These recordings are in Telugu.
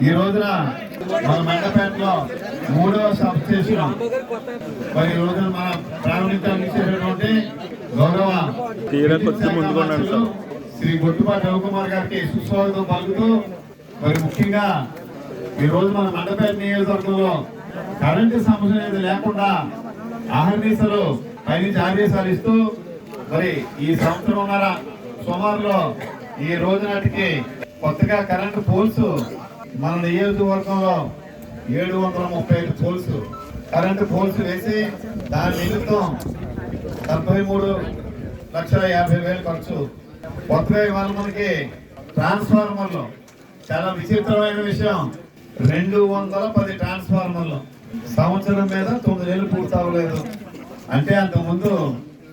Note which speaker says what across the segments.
Speaker 1: మన మండపేటలో మూడవ సబ్ స్టేషన్ మరి ఈ రోజున మన ప్రారంభించాలని ఇచ్చేటటువంటి గౌరవ. శ్రీ బొట్టుపాటి రవికుమార్ గారికి సుస్వాగతం పలుకుతూ మరి ముఖ్యంగా ఈ రోజు మన మండపేట నియోజకవర్గంలో కరెంటు సమస్య అనేది లేకుండా ఆహర్నీసలు పైనుంచి ఆదేశాలు ఇస్తూ మరి ఈ సంవత్సరంన్నర సుమారులో ఈ రోజు నాటికి కొత్తగా కరెంటు పోల్స్ మన నియోజకవర్గంలో ఏడు వందల ముప్పై ఐదు పోల్స్ కరెంటు పోల్స్ వేసి దాని నిమిత్తం డెబ్బై మూడు లక్షల యాభై వేలు ఖర్చు. కొత్తగా ఇవాళ మనకి ట్రాన్స్ఫార్మర్లు చాలా విచిత్రమైన విషయం. రెండు వందల పది ట్రాన్స్ఫార్మర్లు సంవత్సరం మీద తొమ్మిది నెలలు పూర్తి అవ్వలేదు. అంటే అంతకుముందు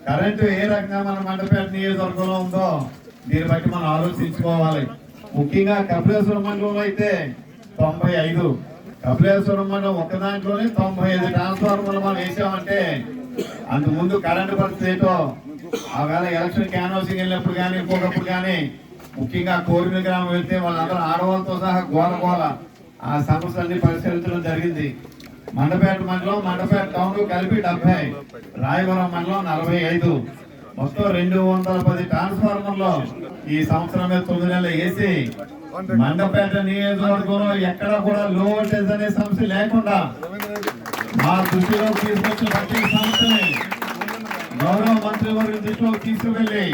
Speaker 1: కరెంటు ఏ రకంగా మన మండపేట నియోజకవర్గంలో ఉందో దీన్ని బట్టి మనం ఆలోచించుకోవాలి. ముఖ్యంగా కపిలేశ్వర మండలం అయితే తొంభై ఐదు. కపిలేశ్వరం మండలం ఒక్క దాంట్లోనే తొంభై ఐదు ట్రాన్స్ఫార్మర్లు మనం వేసామంటే అంత ముందు కరెంటు పరిస్థితి ఏంటో ఆవేళ ఎలక్షన్ క్యాన్వాసింగ్ వెళ్ళినప్పుడు కానీ ఇంకొకప్పుడు కానీ ముఖ్యంగా కోరిన గ్రామం వెళ్తే వాళ్ళందరూ ఆడవాళ్ళతో సహా గోల గోల ఆ సమస్యలన్నీ పరిశీలించడం జరిగింది. మండపేట మండలం మండపేట టౌన్ కలిపి డెబ్బై రాయవరం మండలం నలభై ఐదు. మొత్తం రెండు వందల పది ట్రాన్స్ఫార్మర్లు ఈ సంవత్సరం మీద తొమ్మిది నెలలు వేసి మండపేట నియోజకవర్గంలో ఎక్కడ కూడా లో వోల్టేజ్ అనే సమస్య లేకుండా మా దృష్టిలో తీసుకొచ్చిన ప్రతి సమస్యని గౌరవ మంత్రి వర్గ దృష్టిలోకి తీసుకువెళ్ళి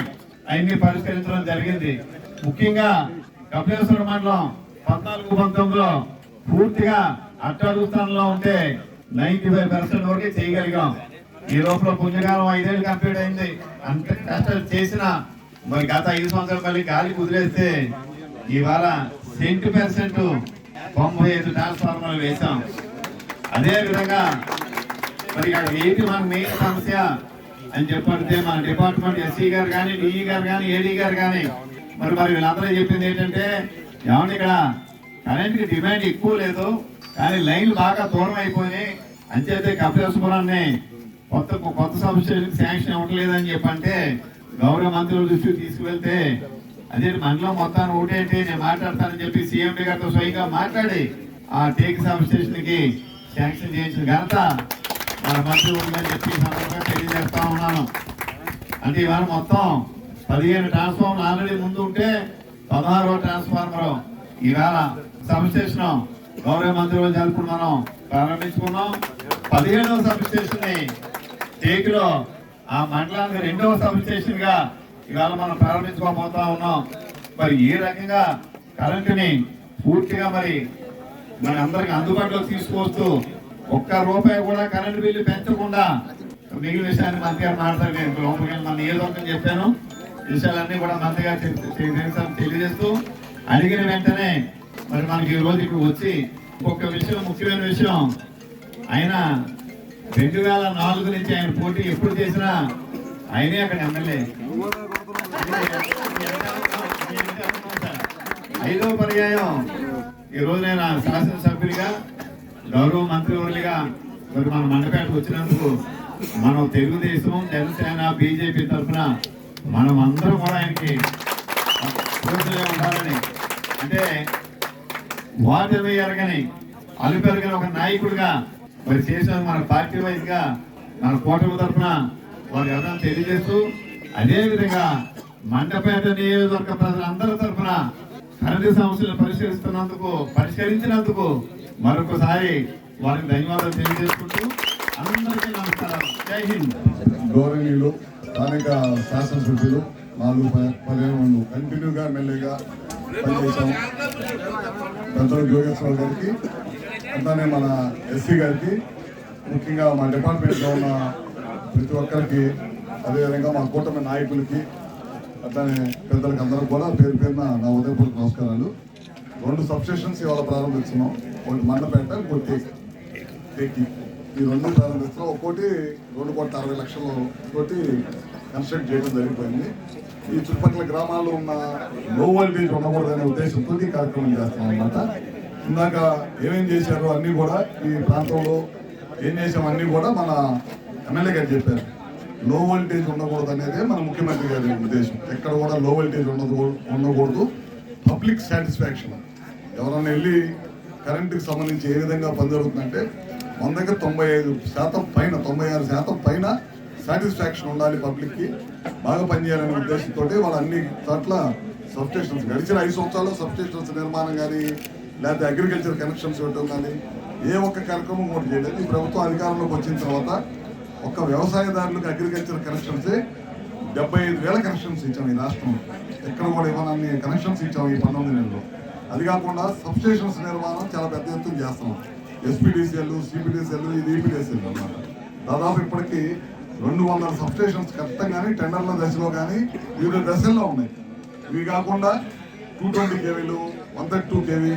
Speaker 1: అన్ని పరిష్కరించడం జరిగింది. ముఖ్యంగా కపిలేశ్వర మండలం పద్నాలుగు పంతొమ్మిదిలో పూర్తిగా అట్టడుగు స్థానంలో ఉంటే నైన్టీ ఫైవ్ పర్సెంట్ వరకు చేయగలిగాం. ఈ లోపల పుణ్యకాలం ఐదేళ్ళు కంప్లీట్ అయింది. అంత కష్టాలు చేసిన మరి గత ఐదు సంవత్సరాలు మళ్ళీ గాలి కుదిరేస్తే ఇవాళ సెంటు పర్సెంట్ తొంభై ఐదు ట్రాన్స్ఫార్మర్లు వేశాం. అదే విధంగా మరి ఏంటి మన మెయిన్ సమస్య అని చెప్పడితే మన డిపార్ట్మెంట్ ఎస్సీ గారు కానీ డిఈ గారు కానీ ఏడీ గారు కానీ మరి మరి వీళ్ళందరూ చెప్పింది ఏంటంటే ఏమంటే ఇక్కడ కరెంట్కి డిమాండ్ ఎక్కువ లేదు కానీ లైన్లు బాగా దూరం అయిపోయినాయి. అంచేతే కపిలేశ్వరాన్ని కొత్త కొత్త సబ్స్టేషన్ శాంక్షన్ ఇవ్వట్లేదని చెప్పంటే గౌరవ మంత్రుల దృష్టికి తీసుకువెళ్తే అదే మండలం మొత్తాన్ని ఒకటేంటి నేను మాట్లాడతానని చెప్పి సీఎం గారితో స్వయంగా మాట్లాడి ఆ టేక్ సబ్కి శాంక్షన్ చేయించిన ఘనత మన మంత్రి ఉందని చెప్పి సందర్భంగా తెలియజేస్తా ఉన్నాను. అంటే ఇవాళ మొత్తం పదిహేను ట్రాన్స్ఫార్మర్ ఆల్రెడీ ముందు ఉంటే పదహారో ట్రాన్స్ఫార్మర్ ఈవేళ సబ్స్టేషన్ గౌరవ మంత్రులు జరుపుకుని మనం ప్రారంభించుకున్నాం. పదిహేడవ సబ్స్టేషన్ని టేకులో ఆ మండలానికి రెండవ సబ్ స్టేషన్గా ఇవాళ మనం ప్రారంభించుకోబోతా ఉన్నాం. మరి ఈ రకంగా కరెంటుని పూర్తిగా మరి మన అందరికి అందుబాటులోకి తీసుకొస్తూ ఒక్క రూపాయి కూడా కరెంటు బిల్లు పెంచకుండా మిగిలిన విషయాన్ని మంత్రి గారు మాట్లాడారు. నేను లోపలికి మన నియోజకవర్గం చెప్పాను. విషయాలన్నీ కూడా మంత్రి గారు తెలియజేస్తూ అడిగిన వెంటనే మరి మనకి ఈ రోజు ఇక్కడ వచ్చి ఒక్క విషయం ముఖ్యమైన విషయం ఆయన రెండు వేల నాలుగు నుంచి ఆయన పోటీ ఎప్పుడు చేసినా ఆయనే అక్కడ ఎమ్మెల్యే. ఐదో పర్యాయం. ఈ నేను శాసనసభ్యుడిగా గౌరవ మంత్రివర్యులుగా మరి మన మండపేటకు వచ్చినందుకు మనం తెలుగుదేశం జనసేన బీజేపీ తరఫున మనం అందరం కూడా ఆయనకి ఉండాలని. అంటే వాటమి ఎరగని అలుపెరగని ఒక నాయకుడిగా మరి చేసిన మన పార్టీ వైజ్గా మన కూటమి తరఫున వారు ఎవరైనా తెలియజేస్తూ అదేవిధంగా మండపేట నియోజకవర్గ ప్రజలందరి తరఫున కరెంటు సమస్యలు పరిశీలిస్తున్నందుకు పరిష్కరించినందుకు మరొకసారి వారికి ధన్యవాదాలు తెలియజేసుకుంటూ అందరికీ నమస్కారం జై హింద్.
Speaker 2: గౌరవనీయులు స్థానిక శాసనసభ్యులు నాలుగు ప- కంటిన్యూగా ఎమ్మెల్యేగా పనిచేశాం. పెద్దలు జోగేశ్వర గారికి అట్లానే మన ఎస్సీ గారికి ముఖ్యంగా మా డిపార్ట్మెంట్లో ఉన్న ప్రతి ఒక్కరికి అదేవిధంగా మా కూటమి నాయకులకి అట్లానే పెద్దలకి అందరూ కూడా పేరు పేరున నా ఉదయపూర్వక నమస్కారాలు. రెండు సబ్స్టేషన్స్ ఇవాళ ప్రారంభిస్తున్నాం. ఒకటి మండపేట ఇంకోటి టేక్. టేకి ఈ రెండు ప్రారంభిస్తున్నాం. ఒక్కోటి రెండు కోట్ల అరవై లక్షల తోటి కన్స్ట్రక్ట్ చేయడం జరిగిపోయింది. ఈ చుట్టుపక్కల గ్రామాల్లో ఉన్న లో వోల్టేజ్ ఉండకూడదనే ఉద్దేశంతో ఈ కార్యక్రమం చేస్తాం అన్నమాట. ఇందాక ఏమేం చేశారో అన్నీ కూడా ఈ ప్రాంతంలో ఏం చేసాం అన్నీ కూడా మన ఎమ్మెల్యే గారు చెప్పారు. లో వోల్టేజ్ ఉండకూడదు అనేది మన ముఖ్యమంత్రి గారి ఉద్దేశం. ఎక్కడ కూడా లో వోల్టేజ్ ఉండదు ఉండకూడదు. పబ్లిక్ సాటిస్ఫాక్షన్ ఎవరన్నా వెళ్ళి కరెంటుకి సంబంధించి ఏ విధంగా పని జరుగుతుందంటే వందకి తొంభై ఐదు శాతం పైన తొంభై ఆరు శాతం పైన సాటిస్ఫాక్షన్ ఉండాలి పబ్లిక్కి బాగా పనిచేయాలనే ఉద్దేశంతో వాళ్ళు అన్ని చోట్ల సబ్స్టేషన్స్ గడిచిన ఐదు సంవత్సరాల్లో సబ్స్టేషన్స్ నిర్మాణం కానీ లేకపోతే అగ్రికల్చర్ కనెక్షన్స్ ఇవ్వటం కానీ ఏ ఒక్క కార్యక్రమం కూడా చేయలేదు. ఈ ప్రభుత్వం అధికారంలోకి వచ్చిన తర్వాత ఒక్క వ్యవసాయదారులకు అగ్రికల్చర్ కనెక్షన్సే డెబ్బై ఐదు వేల కనెక్షన్స్ ఇచ్చాం ఈ రాష్ట్రంలో. ఎక్కడ కూడా ఇవ్వనన్ని కనెక్షన్స్ ఇచ్చాం ఈ పంతొమ్మిది నెలలో. అది కాకుండా సబ్స్టేషన్స్ నిర్మాణం చాలా పెద్ద ఎత్తున చేస్తున్నాం. ఎస్పీడీసీఎల్ సిపిడిసిఎల్ ఇది ఈపీడీసీఎల్ అన్నమాట. దాదాపు ఇప్పటికీ రెండు వందల సబ్స్టేషన్స్ కట్టం కానీ టెండర్ల దశలో కానీ వివిధ దశల్లో ఉన్నాయి. ఇవి కాకుండా టూ ట్వంటీ కేవీలు వన్ థర్టీ టూ కేవీ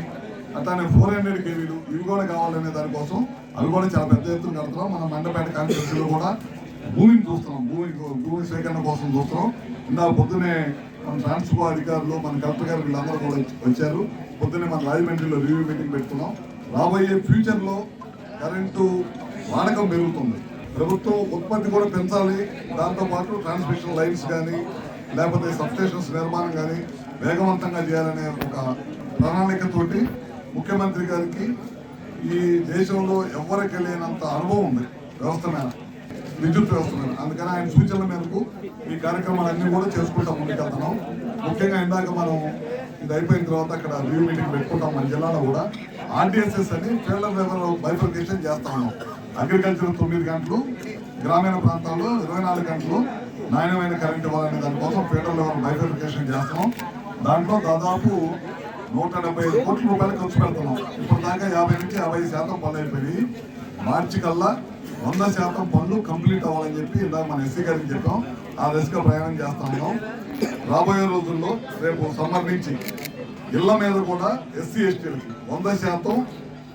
Speaker 2: అట్లానే ఫోర్ హండ్రెడ్ కేవీలు ఇవి కూడా కావాలనే దానికోసం అవి కూడా చాలా పెద్ద ఎత్తున కడుతున్నాం. మన మండపేట కాన్స్టిట్యూన్సీలో కూడా భూమిని చూస్తున్నాం. భూమి భూమి సేకరణ కోసం చూస్తున్నాం. ఇందాక పొద్దునే మన ట్రాన్స్పో అధికారులు మన కలెక్టర్ గారు వీళ్ళందరూ కూడా వచ్చారు. పొద్దునే మన రాజమండ్రిలో రివ్యూ మీటింగ్ పెట్టుకున్నాం. రాబోయే ఫ్యూచర్లో కరెంటు వాడకం పెరుగుతుంది. ప్రభుత్వం ఉత్పత్తి కూడా పెంచాలి. దాంతోపాటు ట్రాన్స్మిషన్ లైన్స్ కానీ లేకపోతే సబ్స్టేషన్స్ నిర్మాణం కానీ వేగవంతంగా చేయాలనే ఒక ప్రణాళికతోటి ముఖ్యమంత్రి గారికి ఈ దేశంలో ఎవరికి లేనంత అనుభవం ఉంది. వ్యవస్థ మీద విద్యుత్ వ్యవస్థ మీద. అందుకని ఆయన సూచనల మేరకు ఈ కార్యక్రమాలన్నీ కూడా చేసుకుంటాం ముందుకెళ్తున్నాం. ముఖ్యంగా ఇందాక మనం ఇది అయిపోయిన తర్వాత అక్కడ రివ్యూ మీటింగ్ పెట్టుకుంటాం మన జిల్లాలో కూడా. ఆర్టీఎస్ఎస్ అని ఫీల్డర్ లెవెల్ బైఫర్కేషన్ చేస్తా ఉన్నాం. అగ్రికల్చర్ తొమ్మిది గంటలు గ్రామీణ ప్రాంతాల్లో ఇరవై నాలుగు గంటలు నాణ్యమైన కరెంట్ ఇవ్వాలనే దానికోసం ఫీల్డర్ లెవెల్ బైఫర్కేషన్ చేస్తున్నాం. దాంట్లో దాదాపు నూట డెబ్బై ఐదు కోట్ల రూపాయలు ఖర్చు పెడుతున్నాం. ఇప్పుడు దాకా యాభై నుంచి యాభై శాతం పనులు అయిపోయి మార్చి కల్లా వంద శాతం పనులు కంప్లీట్ అవ్వాలని చెప్పి ఇందాక మన ఎస్సీ గారికి చెప్పాం. ఆ దశగా ప్రయాణం చేస్తా ఉన్నాం. రాబోయే రోజుల్లో రేపు సమ్మర్ నుంచి ఇళ్ళ మీద కూడా ఎస్సీ ఎస్టీలకి వంద శాతం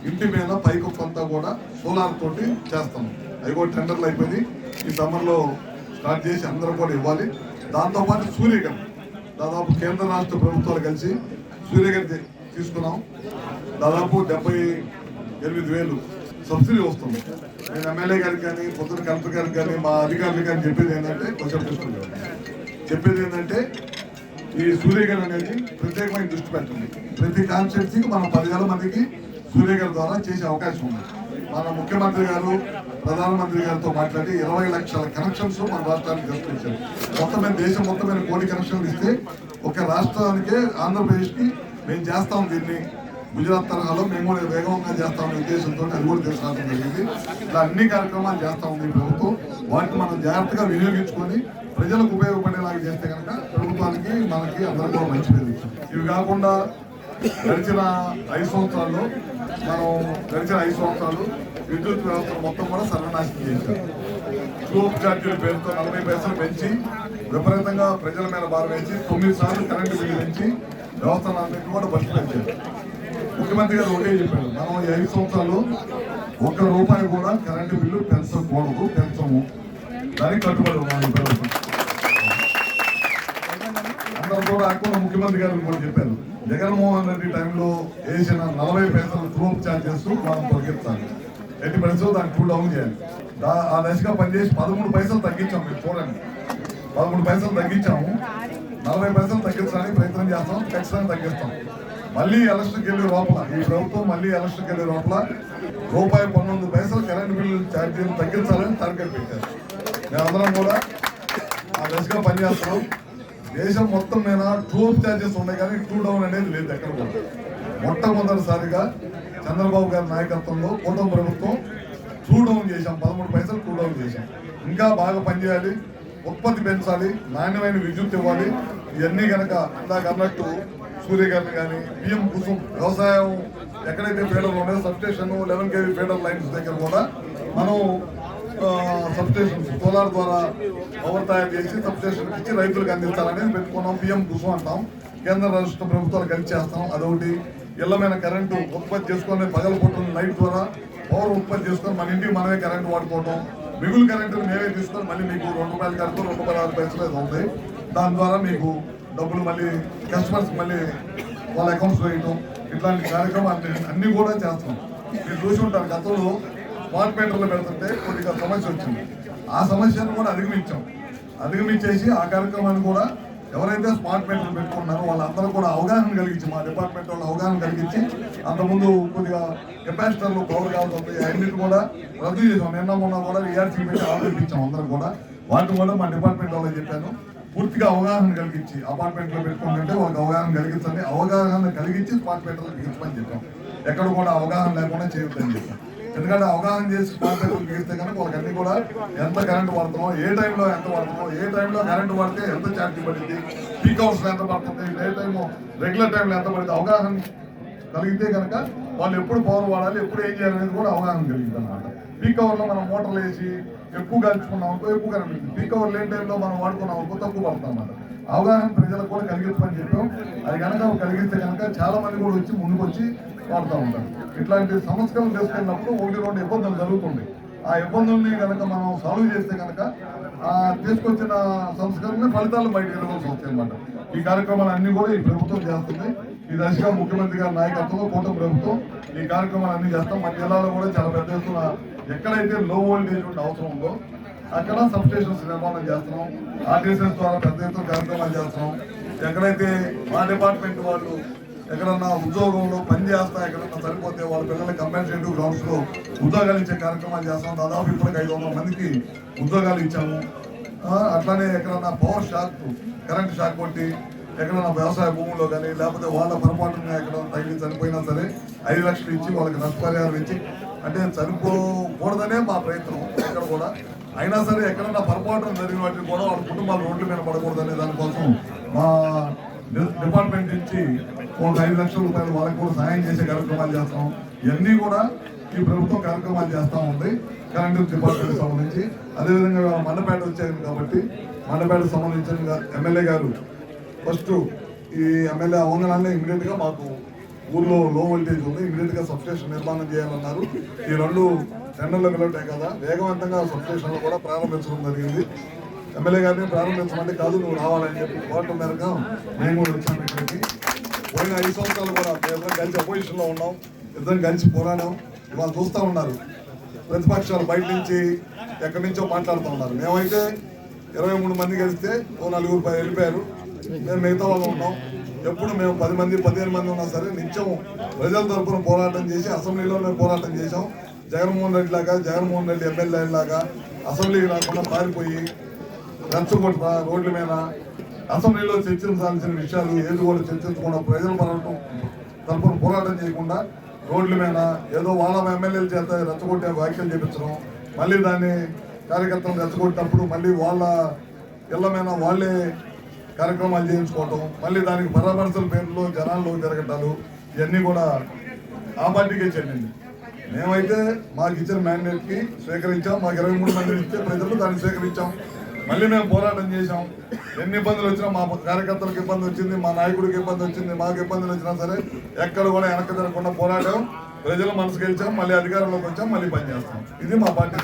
Speaker 2: ఇంటి మీద పైకప్పంతా కూడా సోలార్ తోటి చేస్తాం. అవి కూడా టెండర్లు అయిపోయి ఈ సమ్మర్లో స్టార్ట్ చేసి అందరూ కూడా ఇవ్వాలి. దాంతోపాటు సూర్యగన్ దాదాపు కేంద్ర రాష్ట్ర ప్రభుత్వాలు కలిసి సూర్యగన్ తీసుకున్నాం. దాదాపు డెబ్బై ఎనిమిది వేలు సబ్సిడీ వస్తుంది. నేను ఎమ్మెల్యే గారికి కానీ పొద్దున కలెక్టర్ గారికి కానీ మా అధికారులు కానీ చెప్పేది ఏంటంటే కొంచెం తీసుకుంటాం చెప్పేది ఏంటంటే ఈ సూర్యగర్ అనేది ప్రత్యేకమైన దృష్టి పెట్టండి. ప్రతి కాన్స్టిట్యూన్సీకి మనం పదివేల మందికి సూర్యగర్ ద్వారా చేసే అవకాశం ఉంది. మన ముఖ్యమంత్రి గారు ప్రధానమంత్రి గారితో మాట్లాడి ఇరవై లక్షల కనెక్షన్స్ మన రాష్ట్రానికి తీసుకొచ్చారు మొత్తం దేశం మొత్తం కోటి కనెక్షన్లు ఇస్తే ఒక రాష్ట్రానికే ఆంధ్రప్రదేశ్కి మేము చేస్తాం దీన్ని. గుజరాత్ తరహాలో మేము కూడా వేగంగా చేస్తామనే ఉద్దేశంతో అది కూడా తీసుకురావడం జరిగింది. ఇలా అన్ని కార్యక్రమాలు చేస్తా ఉంది ప్రభుత్వం. వాటిని మనం జాగ్రత్తగా వినియోగించుకొని ప్రజలకు ఉపయోగపడేలాగా చేస్తే కనుక ప్రభుత్వానికి మనకి అందరికీ మంచి పేరు ఇవి కాకుండా గడిచిన ఐదు సంవత్సరాల్లో మనం గడిచిన ఐదు సంవత్సరాలు విద్యుత్ వ్యవస్థ మొత్తం కూడా సర్వనాశనం చేశాం. గ్రూప్ ఛార్జీల పేరుతో నలభై పైసలు పెంచి విపరీతంగా ప్రజల మీద భారం వేసి తొమ్మిది సార్లు కరెంటు బిల్లు పెంచి వ్యవస్థలన్నింటినీ కూడా బస్సులు పెంచారు. ముఖ్యమంత్రి గారు ఒకటే చెప్పారు మనం ఈ ఐదు సంవత్సరాలు ఒక్క రూపాయి కూడా కరెంటు బిల్లు పెంచకూడదు పెంచము. దానికి కట్టుబడి ఉన్నాం ప్రభుత్వం. అందరూ కూడా అక్కడ ముఖ్యమంత్రి గారు కూడా చెప్పారు జగన్మోహన్ రెడ్డి టైంలో వేసిన నలభై పైసలు గ్రూప్ ఛార్జెస్ మనం తొలగిస్తాను ఎట్టి పరిస్థితులు దాన్ని కూల్ డౌన్ చేయాలి. ఆ దశగా పనిచేసి పదమూడు పైసలు తగ్గించాం మీరు చూడండి. పదమూడు పైసలు తగ్గించాము. నలభై పైసలు తగ్గించడానికి ప్రయత్నం చేస్తాం. ఖచ్చితంగా తగ్గిస్తాం. మళ్ళీ ఎలక్షన్కి వెళ్ళే లోపల ఈ ప్రభుత్వం మళ్ళీ ఎలక్షన్కి వెళ్ళే లోపల రూపాయి పంతొమ్మిది పైసలు కరెంటు బిల్లు ఛార్జీలు తగ్గించాలని టార్గెట్ పెట్టారు. మేమందరం కూడా ఆ దశగా పనిచేస్తున్నాం. దేశం మొత్తం మీద టూ ఛార్జెస్ ఉన్నాయి కానీ టూ డౌన్ అనేది లేదు ఎక్కడ కూడా. మొట్టమొదటిసారిగా చంద్రబాబు గారి నాయకత్వంలో కూటమి ప్రభుత్వం టూ డౌన్ చేశాం. పదమూడు పైసలు టూ డౌన్ చేశాం. ఇంకా బాగా పనిచేయాలి. ఉత్పత్తి పెంచాలి నాణ్యమైన విద్యుత్ ఇవ్వాలి. ఇవన్నీ కనుక ఇందాక అన్నట్టు సూర్యగారిని కానీ బియ్యం కుసుం వ్యవసాయం ఎక్కడైతే ఫీడర్లు ఉన్నాయో substation eleven KV feeder lines దగ్గర కూడా మనం సబ్స్టేషన్ సోలార్ ద్వారా పవర్ తయారు చేసి సబ్స్టేషన్ ఇచ్చి రైతులకు అందించాలనేది పెట్టుకున్నాం. పిఎం కుసుం అంటాం. కేంద్ర రాష్ట్ర ప్రభుత్వాలు కలిసి చేస్తాం. అదొకటి. ఇళ్ళమైన కరెంటు ఉత్పత్తి చేసుకొని పగల లైట్ ద్వారా పవర్ ఉత్పత్తి చేసుకొని మన ఇంటికి మనమే కరెంటు వాడుకోవటం. మిగులు కరెంటు మేమే తీసుకొని మళ్ళీ మీకు రెండు రూపాయలు కరెంటు రెండు రూపాయల ఆరు పైసలు ఏదో అవుతాయి. దాని ద్వారా మీకు డబ్బులు మళ్ళీ కస్టమర్స్ మళ్ళీ వాళ్ళ అకౌంట్స్ వేయటం ఇట్లాంటి కార్యక్రమాలు అన్ని కూడా చేస్తాం. మీరు చూసి ఉంటారు గతంలో వాట్ మీటర్లు పెడుతుంటే కొద్దిగా సమస్య వచ్చింది. ఆ సమస్యను కూడా అధిగమించాం. అధిగమించేసి ఆ కార్యక్రమాన్ని కూడా ఎవరైతే స్మార్ట్ మీటర్లు పెట్టుకున్నారో వాళ్ళందరూ కూడా అవగాహన కలిగించి మా డిపార్ట్మెంట్ వాళ్ళు అవగాహన కలిగించి అంతకుముందు కొద్దిగా కెపాసిటర్లు పవర్ కావాల్సింది అన్నిటి కూడా రద్దు చేసాం నిన్న మొన్న కూడా రియాల్సీ పెట్టి ఆలోచించాం అందరూ కూడా. వాటిని కూడా మా డిపార్ట్మెంట్ వాళ్ళకి చెప్పాను పూర్తిగా అవగాహన కలిగించి అపార్ట్మెంట్లో పెట్టుకుంటుంటే వాళ్ళకి అవగాహన కలిగించండి. అవగాహన కలిగించి స్మార్ట్ మీటర్లు బిగించమని చెప్పాం. ఎక్కడ కూడా అవగాహన లేకుండా చేయొద్దని చెప్పాం. ఎందుకంటే అవగాహన చేసి స్మార్ట్ కనుక వాళ్ళకి కూడా ఎంత కరెంట్ వాడుతున్నాం ఏ టైంలో ఎంత వాడుతున్నాం ఏ టైంలో కరెంట్ వాడితే ఎంత ఛార్జ్ పడింది పీక్ అవర్స్ ఎంత పడుతుంది ఏ టైము రెగ్యులర్ టైంలో ఎంత పడింది అవగాహన కలిగితే కనుక వాళ్ళు ఎప్పుడు పవర్ వాడాలి ఎప్పుడు ఏం చేయాలనేది కూడా అవగాహన కలిగింది అనమాట పీక్ అవర్లో మనం మోటార్లు వేసి ఎక్కువ కలుచుకున్నాం అనుకో ఎక్కువ కరెంట్ పీక్ అవర్ లేని టైంలో మనం వాడుకున్నాం అనుకో తక్కువ పడుతుంది అన్నమాట. అవగాహన ప్రజలకు కూడా కలిగిస్తామని చెప్పాం. అది కనుక కలిగిస్తే కనుక చాలా మంది కూడా వచ్చి ముందుకు వచ్చి వాడుతూ ఉంటారు. ఇట్లాంటి సమస్యలు తీసుకెళ్ళినప్పుడు ఒకటి రెండు ఇబ్బందులు జరుగుతుంది ఆ ఇబ్బందుల్ని కనుక మనం సాల్వ్ చేస్తే కనుక ఆ తీసుకొచ్చిన సంస్కరణ ఫలితాలు బయటకు వెళ్ళవలసి వస్తాయి ఈ కార్యక్రమాలు అన్ని కూడా ఈ ప్రభుత్వం చేస్తుంది. ఈ దశగా ముఖ్యమంత్రి గారి నాయకత్వంలో కూటమి ప్రభుత్వం ఈ కార్యక్రమాలు అన్ని చేస్తాం. మన జిల్లాలో కూడా చాలా పెద్ద ఎత్తున ఎక్కడైతే లో వోల్టేజ్ ఉండే అవసరం ఉందో అక్కడ సబ్ స్టేషన్స్ నిర్మాణం చేస్తున్నాం. ఆర్టీసీఎస్ ద్వారా పెద్ద ఎత్తున కార్యక్రమాలు చేస్తున్నాం. ఎక్కడైతే మా డిపార్ట్మెంట్ వాళ్ళు ఎక్కడన్నా ఉద్యోగంలో పని చేస్తా ఎక్కడన్నా సరిపోతే వాళ్ళ పిల్లలకి కంపెన్సేటివ్ గ్రౌండ్స్లో ఉద్యోగాలు ఇచ్చే కార్యక్రమాలు చేస్తాం. దాదాపు ఇప్పటికి ఐదు వందల మందికి ఉద్యోగాలు ఇచ్చాము. అట్లానే ఎక్కడన్నా పవర్ షాక్ కరెంట్ షాక్ కొట్టి ఎక్కడన్నా వ్యవసాయ భూముల్లో కానీ లేకపోతే వాళ్ళ పొరపాటున ఎక్కడ తగిలి చనిపోయినా సరే ఐదు లక్షలు ఇచ్చి వాళ్ళకి నష్టపరిహారం ఇచ్చి అంటే చనిపోకూడదనే మా ప్రయత్నం ఇక్కడ కూడా. అయినా సరే ఎక్కడన్నా పొరపాటున జరిగిన వాటిని కూడా వాళ్ళ కుటుంబాలు రోడ్ల మీద పడకూడదనే దానికోసం మా డిపార్ట్మెంట్ నుంచి ఒక ఐదు లక్షల రూపాయలు వాళ్ళకి కూడా సహాయం చేసే కార్యక్రమాలు చేస్తాం. ఇవన్నీ కూడా ఈ ప్రభుత్వం కార్యక్రమాలు చేస్తూ ఉంది. కరెంటు డిపార్ట్మెంట్ సంబంధించి. అదేవిధంగా మండపేట వచ్చారు కాబట్టి మండపేట సంబంధించిన ఎమ్మెల్యే గారు ఫస్ట్ ఈ ఎమ్మెల్యే అవగానే ఇమీడియట్గా మాకు ఊర్లో లో వోల్టేజ్ ఉంది. ఇమీడియట్గా సబ్స్టేషన్ నిర్మాణం చేయాలన్నారు. ఈ రెండు టెండర్లు వెళ్ళటాయి కదా. వేగవంతంగా సబ్స్టేషన్లు కూడా ప్రారంభించడం జరిగింది. ఎమ్మెల్యే గారిని ప్రారంభించమంటే కాదు నువ్వు రావాలని చెప్పి కోట మేరకు మేము కూడా వచ్చాము ఇక్కడికి. పోయిన ఐదు సంవత్సరాలు కూడా మేము కలిసి అపోజిషన్లో ఉన్నాం. ఇద్దరు కలిసి పోరాడాం. ఇవాళ చూస్తూ ఉన్నారు. ప్రతిపక్షాలు బయట నుంచి ఎక్కడి నుంచో మాట్లాడుతూ ఉన్నారు. మేమైతే ఇరవై మూడు మంది కలిస్తే ఓ నలుగురు పై వెళ్ళిపోయారు. మేము మిగతా వాళ్ళు ఉన్నాం. ఎప్పుడు మేము పది మంది పదిహేను మంది ఉన్నా సరే నిత్యం ప్రజల తరపున పోరాటం చేసి అసెంబ్లీలో మేము పోరాటం చేసాం జగన్మోహన్ రెడ్డి లాగా జగన్మోహన్ రెడ్డి ఎమ్మెల్యే లాగా అసెంబ్లీకి రాకుండా పారిపోయి రెచ్చగొట్ట రోడ్ల మీద అసెంబ్లీలో చర్చించాల్సిన విషయాలు ఏది కూడా చర్చించకుండా ప్రజల పడటం తరపున పోరాటం చేయకుండా రోడ్ల మీద ఏదో వాళ్ళ ఎమ్మెల్యేల చేత రెచ్చగొట్టే వ్యాఖ్యలు చేపించడం మళ్ళీ దాన్ని కార్యకర్తలు రెచ్చగొట్టినప్పుడు మళ్ళీ వాళ్ళ ఇళ్ళ మీద వాళ్ళే కార్యక్రమాలు చేయించుకోవటం మళ్ళీ దానికి పరామర్శల పేరులో జనాల్లో జరగటాలు ఇవన్నీ కూడా ఆ పార్టీకే చెందింది. మేమైతే మాకు ఇచ్చిన మ్యాండేట్కి స్వీకరించాం మాకు ఇరవై మూడు మంది ఇస్తే ప్రజలు దాన్ని స్వీకరించాం. మళ్ళీ మేము పోరాటం చేశాం. ఎన్ని ఇబ్బందులు వచ్చినా మా కార్యకర్తలకు ఇబ్బంది వచ్చింది మా నాయకుడికి ఇబ్బంది వచ్చింది మాకు ఇబ్బందులు వచ్చినా సరే ఎక్కడ కూడా వెనక్కి జరగకుండా పోరాటం ప్రజల మనసు గెలిచాం మళ్ళీ అధికారంలోకి వచ్చాం మళ్ళీ పనిచేస్తాం ఇది మా పార్టీ